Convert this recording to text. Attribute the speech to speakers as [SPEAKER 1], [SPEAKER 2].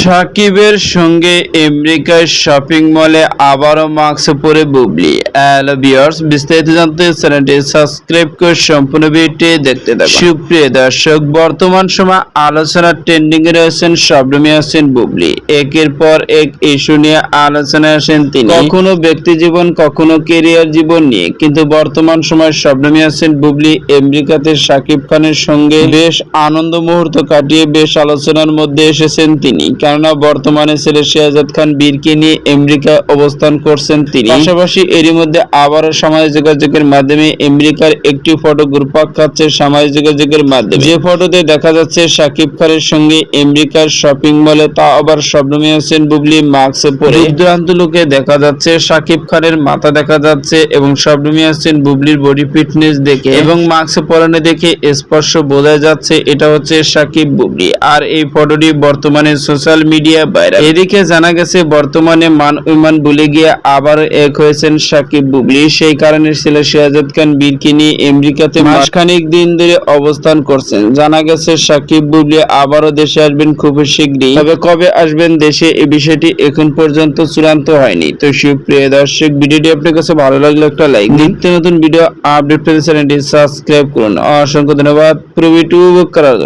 [SPEAKER 1] সাকিবের সঙ্গে আমেরিকার শপিং মলে আবারও মাস্ক পরে বুবলি। হ্যালো ভিউয়ার্স, বিস্তারিত জানতে চ্যানেলটি সাবস্ক্রাইব করে সম্পূর্ণ ভিডিওটি দেখতে থাকুন। সুপ্রিয় দর্শক, বর্তমান সময় আলোচনা ট্রেন্ডিং এ রয়েছেন শবনমী হোসেন বুবলি। একের পর এক ইস্যু নিয়ে আলোচনায় আসেন তিনি। কখনো ব্যক্তি জীবন, কখনো কেরিয়ার জীবন নিয়ে। কিন্তু বর্তমান সময় শবনমী হোসেন বুবলি আমেরিকাতে সাকিব খানের সঙ্গে বেশ আনন্দ মুহূর্ত কাটিয়ে বেশ আলোচনার মধ্যে এসেছেন তিনি। কেননা বর্তমানে ছেলে শেহজাদ খান, বীরকে নিয়ে আমেরিকা অবস্থান করছেন তিনি। পাশাপাশি এরই মধ্যে আবারও সামাজিক যোগাযোগের মাধ্যমে আমেরিকার একটি ফটো ঘুরপাক খাচ্ছে সামাজিক যোগাযোগের মাধ্যমে। যে ফটোতে দেখা যাচ্ছে সাকিব খানের সঙ্গে আমেরিকার শপিং মলে তা আবার শবনমী হোসেন বুবলি মাস্ক পরে। দুরান্ত লোকে দেখা যাচ্ছে সাকিব খানের মাথা দেখা যাচ্ছে এবং শবনমী হোসেন বুবলির বডি ফিটনেস দেখে। এবং মাস্ক পরানো দেখে স্পষ্ট বোঝা যাচ্ছে, এটা হচ্ছে সাকিব বুবলি। আর এই ফটোটি বর্তমানে সোশ্যাল মিডিয়া ভাইরাল। এদিকে জানা গেছে বর্তমানে মান উইমান ভুলে গিয়ে আবার এক হয়েছেন সাকিব বুবলি। সেই কারণে ছেলে শাহজাদ খান বীরকে নিয়ে আমেরিকাতে মাসখানেক দিন ধরে অবস্থান করছেন। জানা গেছে সাকিব বুবলি আবারও দেশে আসবেন খুব শীঘ্রই। তবে কবে আসবেন দেশে এই বিষয়টি এখন পর্যন্ত চূড়ান্ত হয়নি। তো সুপ্রিয় দর্শক ভিডিওটি আপনার কাছে ভালো লাগলে একটা লাইক নিত্য নতুন ভিডিও আপডেট পেতে চ্যানেলটি সাবস্ক্রাইব করুন। অসংখ্য ধন্যবাদ। পুরো ভিডিও করার